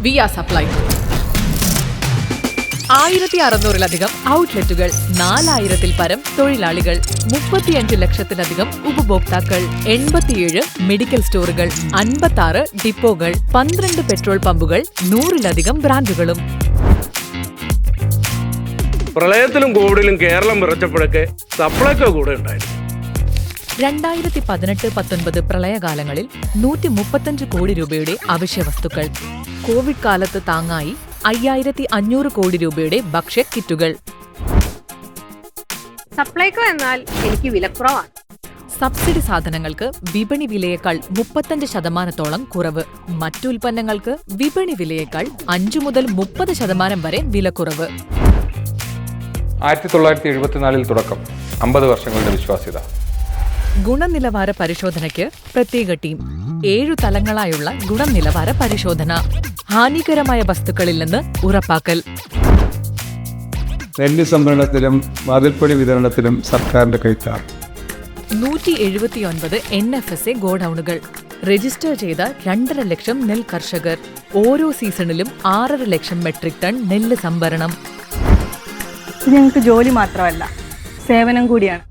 Via supply. ആയിരത്തി അറുന്നൂറിലധികം ഔട്ട്ലെറ്റുകൾ നാലായിരത്തിൽ പരം തൊഴിലാളികൾ മുപ്പത്തിയഞ്ച് ലക്ഷത്തിലധികം ഉപഭോക്താക്കൾ എൺപത്തിയേഴ് മെഡിക്കൽ സ്റ്റോറുകൾ അൻപത്തി ഡിപ്പോകൾ പന്ത്രണ്ട് പെട്രോൾ പമ്പുകൾ നൂറിലധികം ബ്രാൻഡുകളും. പ്രളയത്തിലും കോവിഡിലും കേരളം വിറച്ചപ്പോഴൊക്കെ സപ്ലൈക്കോ കൂടെ ഉണ്ടായിരുന്നു. രണ്ടായിരത്തി പതിനെട്ട് പത്തൊൻപത് പ്രളയകാലങ്ങളിൽ നൂറ്റി മുപ്പത്തഞ്ച് കോടി രൂപയുടെ അവശ്യവസ്തുക്കൾ. കോവിഡ് കാലത്ത് താങ്ങായി അയ്യായിരത്തി അഞ്ഞൂറ് കോടി രൂപയുടെ ഭക്ഷ്യ കിറ്റുകൾ. സപ്ലൈകോ എന്നാൽ എനിക്ക് വിലക്കുറവാണ് സബ്സിഡി സാധനങ്ങൾക്ക് വിപണി വിലയേക്കാൾ മുപ്പത്തഞ്ച് ശതമാനത്തോളം കുറവ്. മറ്റുൽപ്പന്നങ്ങൾക്ക് വിപണി വിലയേക്കാൾ അഞ്ചു മുതൽ മുപ്പത് ശതമാനം വരെ വിലക്കുറവ് ആയിരത്തി തൊള്ളായിരത്തി എഴുപത്തിനാലിൽ തുടക്കം. അമ്പത് വർഷങ്ങളുടെ വിശ്വാസ്യത. ഗുണനിലവാര പരിശോധനയ്ക്ക് പ്രത്യേക ടീം. ഏഴു തലങ്ങളായുള്ള ഗുണനിലവാര പരിശോധന. ഹാനികരമായ വസ്തുക്കളിൽ നിന്ന് ഉറപ്പാക്കൽ. നെല്ല് സംഭരണത്തിലും വാതിൽപ്പണി വിതരണത്തിലും സർക്കാരിന്റെ കൈത്താർ നൂറ്റി എഴുപത്തിയൊൻപത് എൻ എഫ് എസ് എ ഗോഡൌണുകൾ. രജിസ്റ്റർ ചെയ്ത രണ്ടര ലക്ഷം നെൽ കർഷകർ. ഓരോ സീസണിലും ആറര ലക്ഷം മെട്രിക് ടൺ നെല്ല് സംഭരണം ഇത് ഞങ്ങൾക്ക് ജോലി മാത്രമല്ല സേവനം കൂടിയാണ്.